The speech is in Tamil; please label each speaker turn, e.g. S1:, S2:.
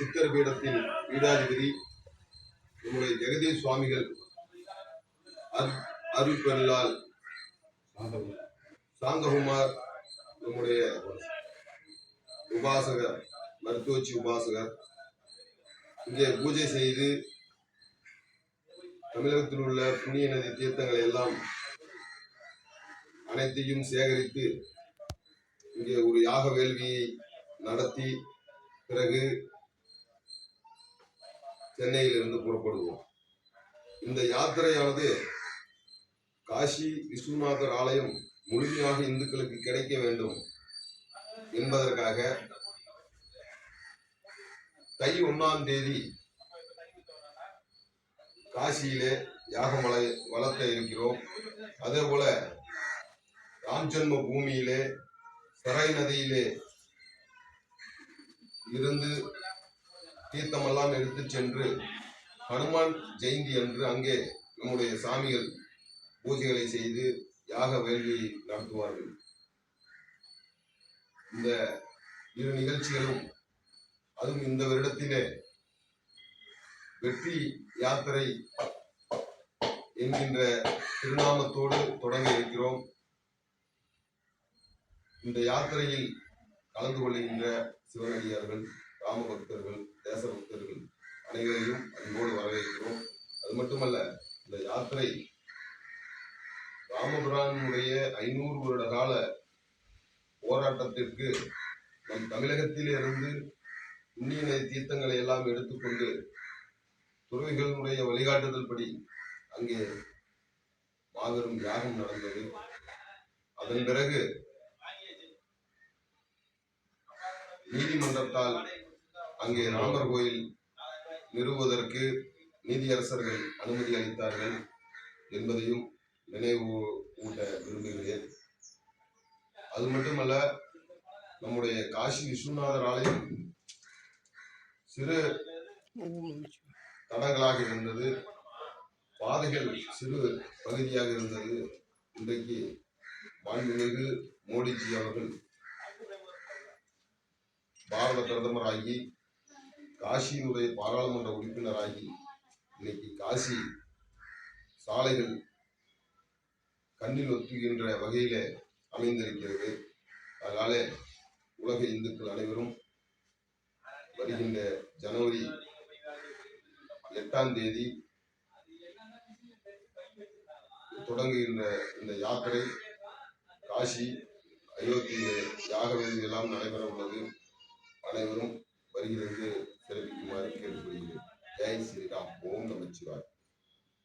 S1: சித்தர் பீடத்தின் பீடாதிபதி நம்முடைய ஜெகதீஷ் சுவாமிகள் அரு அருள்பெருளால் சாந்தகுமார். நம்முடைய உபாசகர் மருத்துவச்சி உபாசகர். இங்கே பூஜை செய்து தமிழகத்தில் உள்ள புண்ணிய நதி தீர்த்தங்களை எல்லாம் அனைத்தையும் சேகரித்து இங்கே ஒரு யாக வேள்வியை நடத்தி பிறகு சென்னையிலிருந்து புறப்படுவோம். இந்த யாத்திரையானது காசி விஸ்வநாதர் ஆலயம் முழுமையாக இந்துக்களுக்கு கிடைக்க வேண்டும் என்பதற்காக தை ஒன்றாம் தேதி காசியிலே யாகம் வளர்த்த இருக்கிறோம். அதே போல ராம்ஜென்ம பூமியிலே சரை நதியிலே இருந்து தீர்த்தமெல்லாம் எடுத்து சென்று ஹனுமான் ஜெயந்தி அன்று அங்கே நம்முடைய சாமிகள் பூஜைகளை செய்து யாக வேள்வியை நடத்துவார்கள். இந்த இரு நிகழ்ச்சிகளும் அதுவும் இந்த வருடத்திலே வெற்றி யாத்திரை என்கின்ற திருநாமத்தோடு தொடங்க இருக்கிறோம். இந்த யாத்திரையில் கலந்து கொள்கின்ற சிவனடியார்கள் ராம பக்தர்கள் தேச பக்தர்கள் அனைவரையும் அன்போடு வரவேற்கிறோம். அது மட்டுமல்ல இந்த யாத்திரை ராமபுரானுடைய ஐநூறு வருட கால போராட்டத்திற்கு நம் தமிழகத்திலிருந்து புண்ணிய தீர்த்தங்களை எல்லாம் எடுத்துக்கொண்டு துறவிகளுடைய வழிகாட்டுதல் படி அங்கே மாபெரும் யாகம் நடந்தது. அதன் பிறகு நீதிமன்றத்தால் அங்கே ராமர் கோயில் நிறுவுவதற்கு நீதியரசர்கள் அனுமதி அளித்தார்கள் என்பதையும் நினைவு ஊட்ட விரும்புகிறேன். அது மட்டுமல்ல நம்முடைய காசி விஸ்வநாதர் ஆலயம் சிறு தடங்களாக இருந்தது. பாதைகள் சிறு பகுதியாக இருந்தது. இன்றைக்கு மாண்புமிகு மோடிஜி அவர்கள் பாரத பிரதமராகி காசியினுடைய பாராளுமன்ற உறுப்பினராகி இன்னைக்கு காசி சாலைகள் கண்ணில் ஒத்துகின்ற வகையில அமைந்திருக்கிறது. அதனால உலக இந்துக்கள் அனைவரும் வருகின்ற ஜனவரி எட்டாம் தேதி தொடங்குகின்ற இந்த யாத்திரை காசி அயோத்தியிலே யாக எல்லாம் நடைபெற உள்ளது அனைவரும் வருகிறது. சிறப்பிக்குமாறு கேட்டுக்கொள்கிறேன் ஜெய் ஸ்ரீராம் ஓம் நமச்சிவாய்